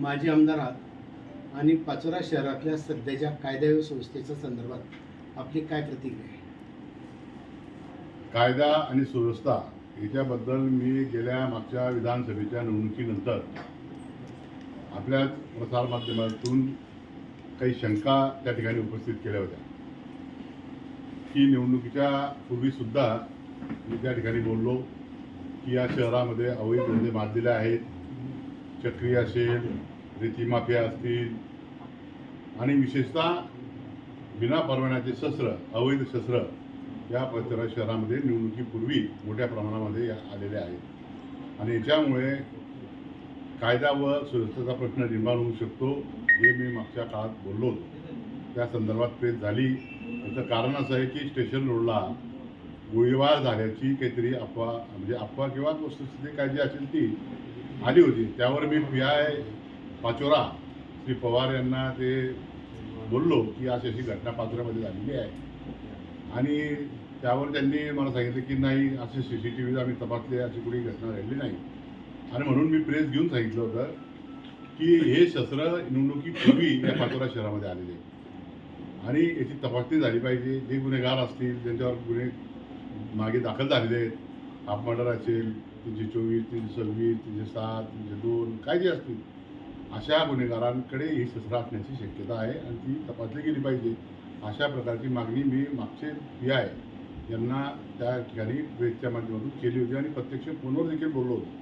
माजी आमदार आणि पाचोरा शहरातल्या सध्याच्या कायदा व संस्थेच्या संदर्भात आपली काय प्रतिक्रिया आहे? कायदा आणि सुव्यवस्था याच्याबद्दल मी गेल्या मागच्या विधानसभेच्या निवडणुकीनंतर आपल्या प्रसारमाध्यमातून काही शंका त्या ठिकाणी उपस्थित केल्या होत्या. की निवडणुकीच्या पूर्वीसुद्धा मी त्या ठिकाणी बोललो की या शहरामध्ये अवैध धंदे माजलेले आहेत. चक्री असेल रेती माफिया असतील आणि विशेषतः बिना परवान्याचे शस्त्र अवैध शस्त्र या परिसरात शहरामध्ये निवडणुकीपूर्वी मोठ्या प्रमाणामध्ये आलेले आहेत. आणि याच्यामुळे कायदा व सुरक्षेचा प्रश्न निर्माण होऊ शकतो हे मी मागच्या काळात बोललो होतो. त्या संदर्भात प्रेस झाली. याचं कारण असं आहे की स्टेशन रोडला गोळीबार झाल्याची काहीतरी अफवा म्हणजे अफवा किंवा वस्तुस्थिती काय जी असेल ती आली होती. त्यावर मी पी आय पाचोरा श्री पवार यांना ते बोललो की अशी अशी घटना पाचोऱ्यामध्ये झालेली आहे. आणि त्यावर त्यांनी मला सांगितलं की नाही असे सी सी टी व्ही आम्ही तपासले अशी कुठली घटना घडली नाही. आणि म्हणून मी प्रेस घेऊन सांगितलं होतं की हे शस्त्र निवडणुकीपूर्वी या पाचोरा शहरामध्ये आलेले आहे. आणि याची तपासणी झाली पाहिजे. जे गुन्हेगार असतील ज्यांच्यावर गुन्हे मागे दाखल झालेले आहेत हाफ मर्डर असेल तीनशे चोवीस तीनशे सव्वीस तीनशे सात तीनशे दोन काय जे असतील अशा गुन्हेगारांकडे ही शस्त्र असण्याची शक्यता आहे आणि ती तपासली गेली पाहिजे. अशा प्रकारची मागणी मी मागचे पी आय यांना त्या ठिकाणी वेदच्या माध्यमातून केली होती आणि प्रत्यक्ष फोनवर देखील बोललो होतो.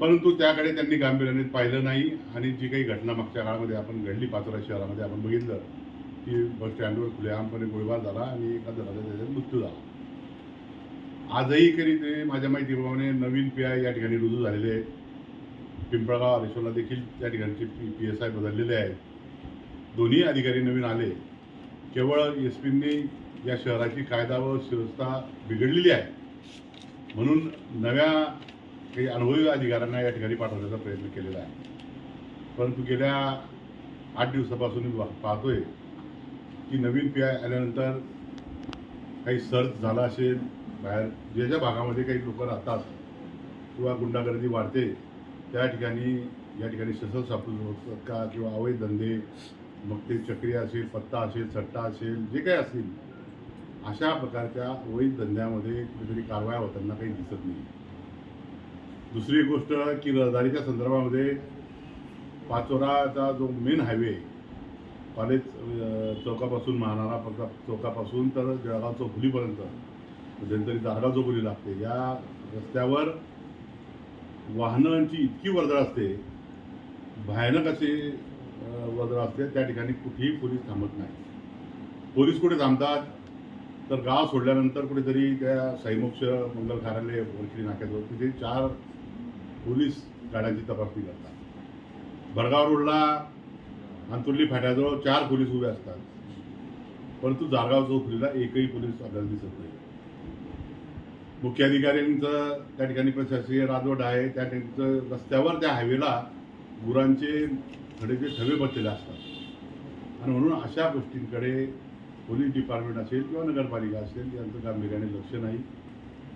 परंतु त्याकडे त्यांनी गांभीर्याने पाहिलं नाही आणि जी काही घटना मागच्या काळामध्ये आपण घडली पाचोरा शहरामध्ये आपण बघितलं की बस स्टँडवर खुलेआमपणे गोळीबार झाला आणि एका जणाचा त्याच्यात मृत्यू झाला. आजही कधी ते माझ्या माहितीप्रमाणे नवीन पी आय या ठिकाणी रुजू झालेले आहेत. पिंपळगाव हरेश्वरला देखील त्या ठिकाणचे पी पी एस आय बदललेले आहेत. दोन्ही अधिकारी नवीन आले. केवळ एस पींनी या शहराची कायदा व सुव्यवस्था बिघडलेली आहे. म्हणून नव्या काही अनुभवी अधिकाऱ्यांना या ठिकाणी पाठवण्याचा प्रयत्न केलेला आहे. परंतु गेल्या आठ दिवसापासून मी पाहतोय की नवीन पी आय आल्यानंतर काही सर्च झाला असेल बाहेर ज्या ज्या भागामध्ये काही लोक राहतात किंवा गुंडागर्दी वाढते त्या ठिकाणी या ठिकाणी शस्त्र सापडू शकतात का? किंवा अवैध धंदे मग ते चक्री असेल पत्ता असेल सट्टा असेल जे काही असतील अशा प्रकारच्या अवैध धंद्यामध्ये कुठेतरी कारवाया होताना काही दिसत नाही. दुसरी गोष्ट की रहदारीच्या संदर्भामध्ये पाचोराचा जो मेन हायवे कॉलेज चौकापासून महानारा पक्का चौकापासून तर जळगाव चौफुलीपर्यंत कुठेतरी दारगाव लागते. या रस्त्यावर वाहनांची इतकी वर्दळ असते भयानक असे वर्दळ असते त्या ठिकाणी कुठेही पोलीस थांबत नाही. पोलीस कुठे थांबतात? तर गाव सोडल्यानंतर कुठेतरी त्या साईमोक्ष मंगल कार्यालय वरची नाक्याजवळ तिथे चार पोलीस गाड्यांची तपासणी करतात. भडगाव रोडला अंतुर्ली फाट्याजवळ चार पोलीस उभे असतात. परंतु जाळगाव चौफुलीला एकही पोलीस आपल्याला दिसत नाही मुख्याधिकाऱ्यांचं त्या ठिकाणी प्रशासकीय राजवट आहे त्या ठिकाणीचं रस्त्यावर त्या हायवेला गुरांचे थडेचे थवे बसलेले असतात. आणि म्हणून अशा गोष्टींकडे पोलीस डिपार्टमेंट असेल किंवा नगरपालिका असेल यांचं गांभीर्याने लक्ष नाही.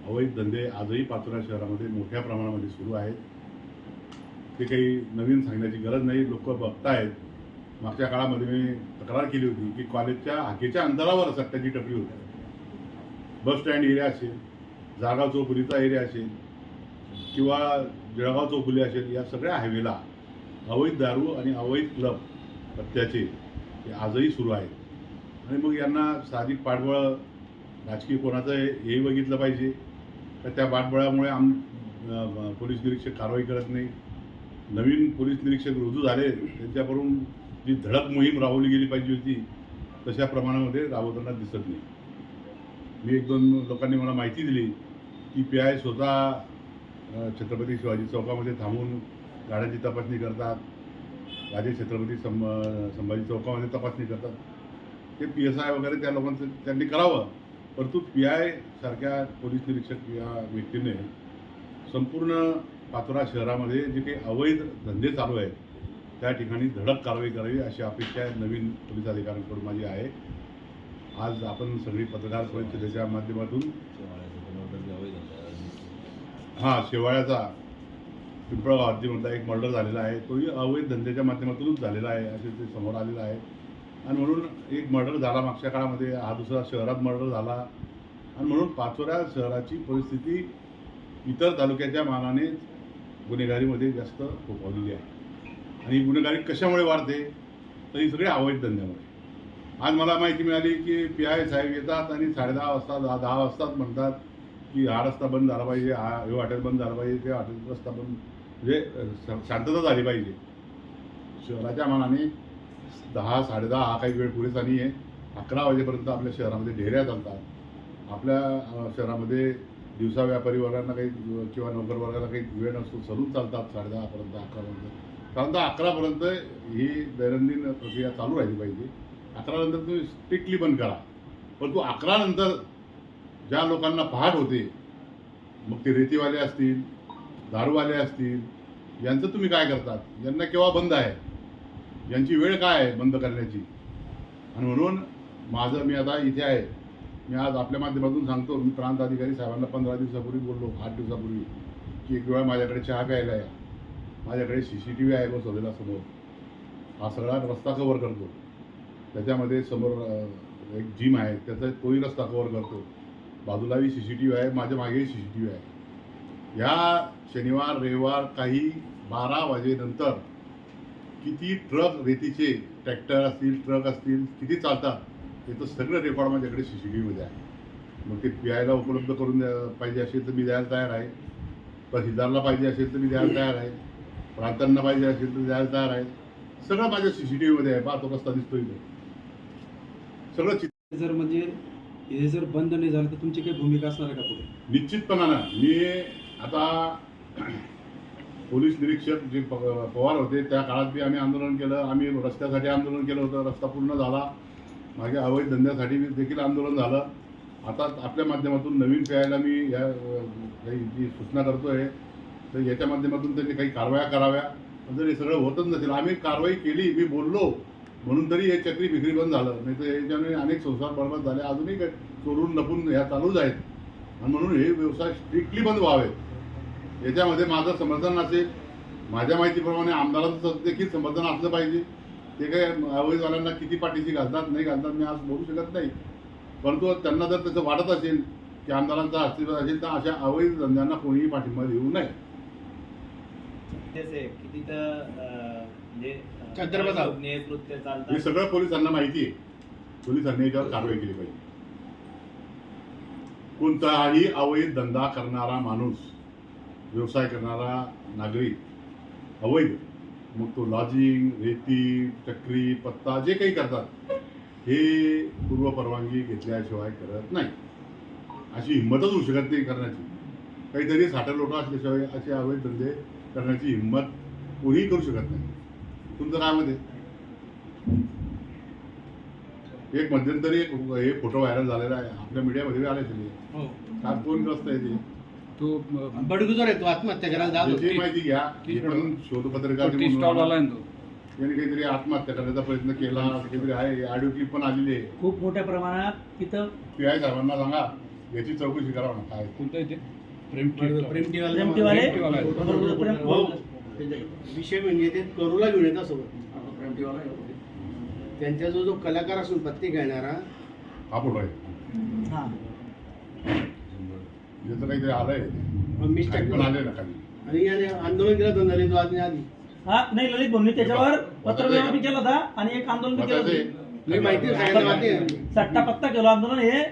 अवैध धंदे आजही पाचोरा शहरामध्ये मोठ्या प्रमाणामध्ये सुरू आहेत. ते काही नवीन सांगण्याची गरज नाही. लोक बघतायत. मागच्या काळामध्ये मी तक्रार केली होती की कॉलेजच्या हाकेच्या अंतरावर सट्ट्याची टपरी होती बस स्टँड एरिया असेल जागा चौफुलीचा एरिया असेल किंवा जळगाव चौफुली असेल या सगळ्या हायवेला अवैध दारू आणि अवैध क्लब पत्त्याचे हे आजही सुरू आहेत. आणि मग यांना साधिक पाठबळ राजकीय कोणाचं हेही बघितलं पाहिजे. तर त्या पाठबळामुळे आम पोलीस निरीक्षक कारवाई करत नाही. नवीन पोलीस निरीक्षक रुजू झाले त्यांच्याकडून जी धडक मोहीम राबवली गेली पाहिजे होती तशा प्रमाणामध्ये राबवताना दिसत नाही. मी एक दोन लोकांनी मला माहिती दिली. की पी आय स्वतः छत्रपती शिवाजी चौकामध्ये थांबून गाड्यांची तपासणी करतात. राजे छत्रपती संभ संभाजी चौकामध्ये तपासणी करतात. ते पी एस आय वगैरे त्या लोकांचं त्यांनी करावं. परंतु पी आय सारख्या पोलीस निरीक्षक या व्यक्तीने संपूर्ण पाचोरा शहरामध्ये जे काही अवैध धंदे चालू आहेत त्या ठिकाणी धडक कारवाई करावी अशी अपेक्षा नवीन पोलीस अधिकाऱ्यांकडून माझी आहे. आज आपण सगळी पत्रकार परिषदेच्या माध्यमातून हां शेवाळ्याचा पिंपळगाव हद्दीमधला एक मर्डर झालेला आहे. तोही अवैध धंद्याच्या माध्यमातूनच झालेला आहे असे ते समोर आलेलं आहे. आणि म्हणून एक मर्डर झाला मागच्या काळामध्ये हा दुसरा शहरात मर्डर झाला. आणि म्हणून पाचोऱ्या शहराची परिस्थिती इतर तालुक्याच्या मानाने गुन्हेगारीमध्ये जास्त फोफावलेली आहे. आणि ही गुन्हेगारी कशामुळे वाढते? तर ही सगळी अवैध धंद्यामुळे. आज मला माहिती मिळाली की पी आय साहेब येतात आणि साडेदहा वाजता दहा दहा वाजताच म्हणतात की हा रस्ता बंद झाला पाहिजे हा हे हॉटेल बंद झालं पाहिजे ते हॉटेल रस्ता बंद म्हणजे शांतता झाली पाहिजे. शहराच्या मानाने दहा साडेदहा हा काही वेळ पुरेसा नाही आहे अकरा वाजेपर्यंत आपल्या शहरामध्ये ढेऱ्या चालतात. आपल्या शहरामध्ये दिवसा व्यापारी वर्गांना काही किंवा नोकर वर्गाला काही वेळ नसतो सलून चालतात साडेदहापर्यंत अकरापर्यंत साधारणतः अकरापर्यंत ही दैनंदिन प्रक्रिया चालू राहिली पाहिजे. अकरानंतर तुम्ही स्ट्रिक्टली बंद करा. परंतु अकरानंतर ज्या लोकांना पहाट होते मग ते रेतीवाले असतील दारूवाले असतील यांचं तुम्ही काय करतात? यांना केव्हा बंद आहे? यांची वेळ काय आहे बंद करण्याची? आणि म्हणून माझं मी आता इथे आहे. मी आज आपल्या माध्यमातून सांगतो मी प्रांत अधिकारी साहेबांना पंधरा दिवसापूर्वी बोललो आठ दिवसापूर्वी की एक वेळा माझ्याकडे चहा प्यायला या. माझ्याकडे सी सी टी व्ही आहे बसवलेला समोर. हा सगळा रस्ता कवर करतो. त्याच्यामध्ये समोर एक जिम आहे त्याचा तोही रस्ता कव्हर करतो. बाजूलाही सी सी टी व्ही आहे माझ्या मागेही सी सी टी व्ही आहे. ह्या शनिवार रविवार काही बारा वाजेनंतर किती ट्रक रेतीचे ट्रॅक्टर असतील ट्रक असतील किती चालतात याचं सगळं रेकॉर्ड माझ्याकडे सी सी टी व्हीमध्ये आहे. मग ते प्यायला उपलब्ध करून द्या- पाहिजे असेल तर मी द्यायला तयार आहे. तहसीलदारला पाहिजे असेल तर मी द्यायला तयार आहे. प्रांतांना पाहिजे असेल तर द्यायला तयार आहे. सगळं माझ्या सी सी टी व्हीमध्ये आहे. पाहतो तो रस्ता दिसतो इथे सगळं चित्र जर म्हणजे हे जर बंद नाही झालं तर तुमची काही भूमिका असणार आहे का पुढे? निश्चितपणानं. मी आता पोलीस निरीक्षक जे प- पवार होते त्या काळात बी आम्ही आंदोलन केलं. आम्ही रस्त्यासाठी आंदोलन केलं होतं. रस्ता पूर्ण झाला. मागे अवैध धंद्यासाठी बी देखील आंदोलन झालं. आता आपल्या माध्यमातून नवीन प्यायला मी या काही जी सूचना करतो आहे तर याच्या माध्यमातून त्यांनी काही कारवाया कराव्या. पण जर हे सगळं होतच नसेल आम्ही कारवाई केली मी बोललो. म्हणून तरी हे चक्री विक्री बंद झालं. नाही तर याच्यामुळे अनेक संसार बर्बाद झाले. अजूनही काय चोरून लपून ह्या चालूच आहेत. आणि म्हणून हे व्यवसाय स्ट्रिक्टली बंद व्हावेत. याच्यामध्ये माझं समर्थन असेल. माझ्या माहितीप्रमाणे आमदारांचं देखील समर्थन असलं पाहिजे. ते काय अवैधवाल्यांना किती पाठीशी घालतात नाही घालतात मी आज बोलू शकत नाही. परंतु त्यांना जर त्याचं वाटत असेल की आमदारांचा अस्तित्व असेल तर अशा अवैध धंद्यांना कोणीही पाठिंबा देऊ नये. जसे म्हणजे हे चालतात? सगळं पोलिसांना माहिती आहे. पोलिसांनी याच्यावर कारवाई केली पाहिजे. कोणताही अवैध धंदा करणारा माणूस व्यवसाय करणारा नागरिक अवैध मग तो लॉजिंग रेती चक्री पत्ता जे काही करतात हे पूर्व परवानगी घेतल्याशिवाय करत नाही. अशी हिंमतच होऊ शकत नाही करण्याची. काहीतरी साठं लोटं असल्याशिवाय असे अवैध धंदे करण्याची हिंमत कोणीही करू शकत नाही. तुमचं काय आहे एक मध्यंतरी एक हे फोटो व्हायरल झालेला आहे. आपल्या मीडियामध्ये आले तुम्ही हो. काय कोण ग्रस्त आहे ते. तो बडगुजर आहे तो आत्महत्या करायला. त्याची माहिती घ्या. हे पण शोधपत्रकार टी स्टॉल वाला आहे ना तो. यांनी काहीतरी आत्महत्या करण्याचा प्रयत्न केला. काहीतरी आहे. ऑडिओ क्लिप पण आलेली आहे. खूप मोठ्या प्रमाणात तिथं पी आय साहेबांना सांगा. याची चौकशी करा ना. काय? कोणतं प्रेम प्रेम-. विषय म्हणजे ते करूला घेऊन येतात सोबत. त्यांचा जो जो कलाकार असून पत्ते घेणारा हा फोटो आहे हा काहीतरी आलंय. अमिश खाली पण आले ना खाली. आणि याने आंदोलन केलं दोन झाले तो आदमी आधी. हा नाही ललित भाऊंनी त्याच्यावर पत्रव्यवहार? बी केला होता आणि एक आंदोलन बी केलं महत्वाचं आहे. होतं. मी माहिती. सट्टा पत्ता केलं आंदोलन हे.